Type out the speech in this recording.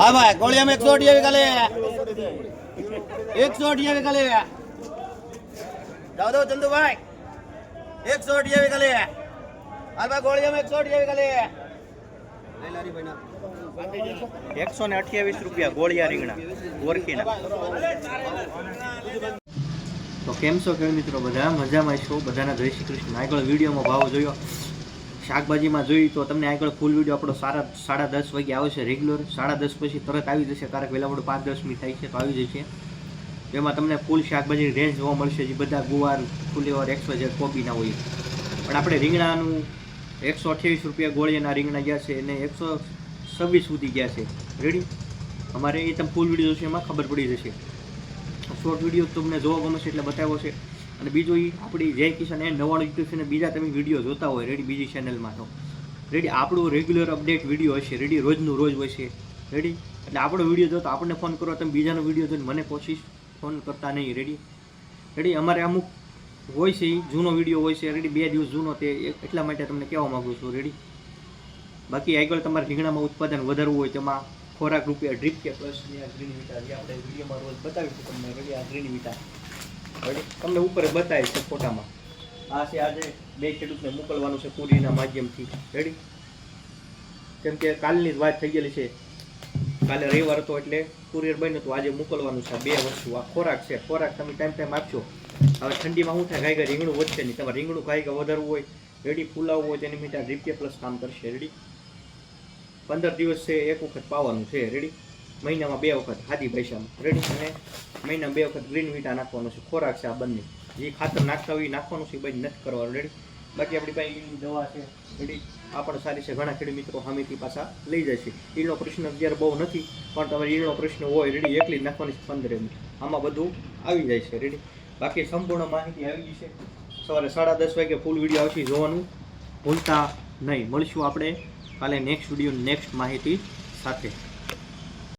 હા ભાઈ, ગોળિયામાં એકસો અઠ્યાવી કાલે એકસો અઠ્યાવી કાલે દો ચંદુભાઈ. એકસો અઠ્યાવી કાલે હાલ ભાઈ, ગોળિયામાં એકસો અઠ્યાવી કાલે એકસો ને અઠ્યાવીસ રૂપિયા ગોળિયા રીંગણા ઓળખીના તો કેમ છો કેમ મિત્રો? બધા મજામાં છો? બધાના જય શ્રી કૃષ્ણ. આગળ વિડીયોમાં ભાવ જોયો. શાકભાજીમાં જોઈએ તો તમને આગળ ફૂલ વીડિયો આપણો સાડા સાડા દસ વાગે આવશે રેગ્યુલર સાડા દસ પછી તરત આવી જશે, કારણ કે વહેલા પાંચ દસ મિનિટ થાય છે તો આવી જશે. એમાં તમને ફૂલ શાકભાજીની રેન્જ જોવા મળશે, જે બધા ગુવાર, ફુલેવર એકસો જે કોબીના હોય. પણ આપણે રીંગણાનું એકસો અઠ્યાવીસ રૂપિયા ગોળીના રીંગણા ગયા છે અને એકસો છવ્વીસ સુધી ગયા છે. રેડી અમારે એ તમે ફૂલ વીડિયો છે એમાં ખબર પડી જશે. શોર્ટ વીડિયો તમને જોવા ગમે છે એટલે બતાવ્યો છે. અને બીજું એ આપણી જય કિશન એ નવાણું યુટ્યુબ બીજા તમે વીડિયો જોતા હોય રેડી બીજી ચેનલમાં તો. રેડી આપણું રેગ્યુલર અપડેટ વીડિયો હશે રેડી રોજનું રોજ છે રેડી એટલે આપણો વીડિયો જોતો આપણને ફોન કરો, તમે બીજાનો વીડિયો જોઈને મને કોશિશ ફોન કરતા નહીં. રેડી રેડી અમારે અમુક હોય છે જૂનો વીડિયો હોય છે. રેડી બે દિવસ જૂનો તે એટલા માટે તમને કહેવા માગું છું. રેડી બાકી આગળ તમારે રીંગણામાં ઉત્પાદન વધારવું હોય તેમાં ખોરાક રૂપિયા ડ્રીપ કે પ્લસ આપણે વિડીયોમાં રોજ બતાવીશું તમને. રેડી આ ગ્રીન વિટા તમને ઉપર બતાવી છે ફોટામાં. આ છે આજે બે ખેડૂતને મોકલવાનું છે કુરીના માધ્યમથી. રેડી કેમ કે કાલની જ વાત થઈ ગયેલી છે. કાલે રવિવાર હતો એટલે કુરિયર બન્યું હતું. આજે મોકલવાનું છે બે વસ્તુ. આ ખોરાક છે. ખોરાક તમે ટાઈમ ટાઈમ આપશો. હવે ઠંડીમાં શું થાય? ગાય રીંગણું વધશે નહીં. તમારે રીંગણું ગાય વધારવું હોય રેડી ફૂલાવવું હોય, તેની મીઠા રીપિયા પ્લસ કામ કરશે. રેડી પંદર દિવસ છે, એક વખત પાવાનું છે. રેડી મહિનામાં બે વખત હાદી પૈસામાં રેડી અને મહિનામાં બે વખત ગ્રીન વીટા નાખવાનું છે. ખોરાક છે આ બંને. જે ખાતર નાખતા હોય એ નાખવાનું છે, એ બંધ નથી કરવાનું. રેડી બાકી આપણી પાસે દવા છે. રેડી આ પણ સારી છે. ઘણા ખેડૂત મિત્રો સામેથી પાછા લઈ જાય છે. ઈનો પ્રશ્ન અત્યારે બહુ નથી, પણ તમારે ઈનો પ્રશ્ન હોય રેડી એકલી નાખવાની છે પંદર એમ આમાં બધું આવી જાય છે. રેડી બાકી સંપૂર્ણ માહિતી આવી ગઈ છે. સવારે સાડા દસ વાગે ફૂલ વીડિયો આવશે. જોવાનું ભૂલતા નહીં. મળીશું આપણે કાલે નેક્સ્ટ વીડિયો નેક્સ્ટ માહિતી સાથે.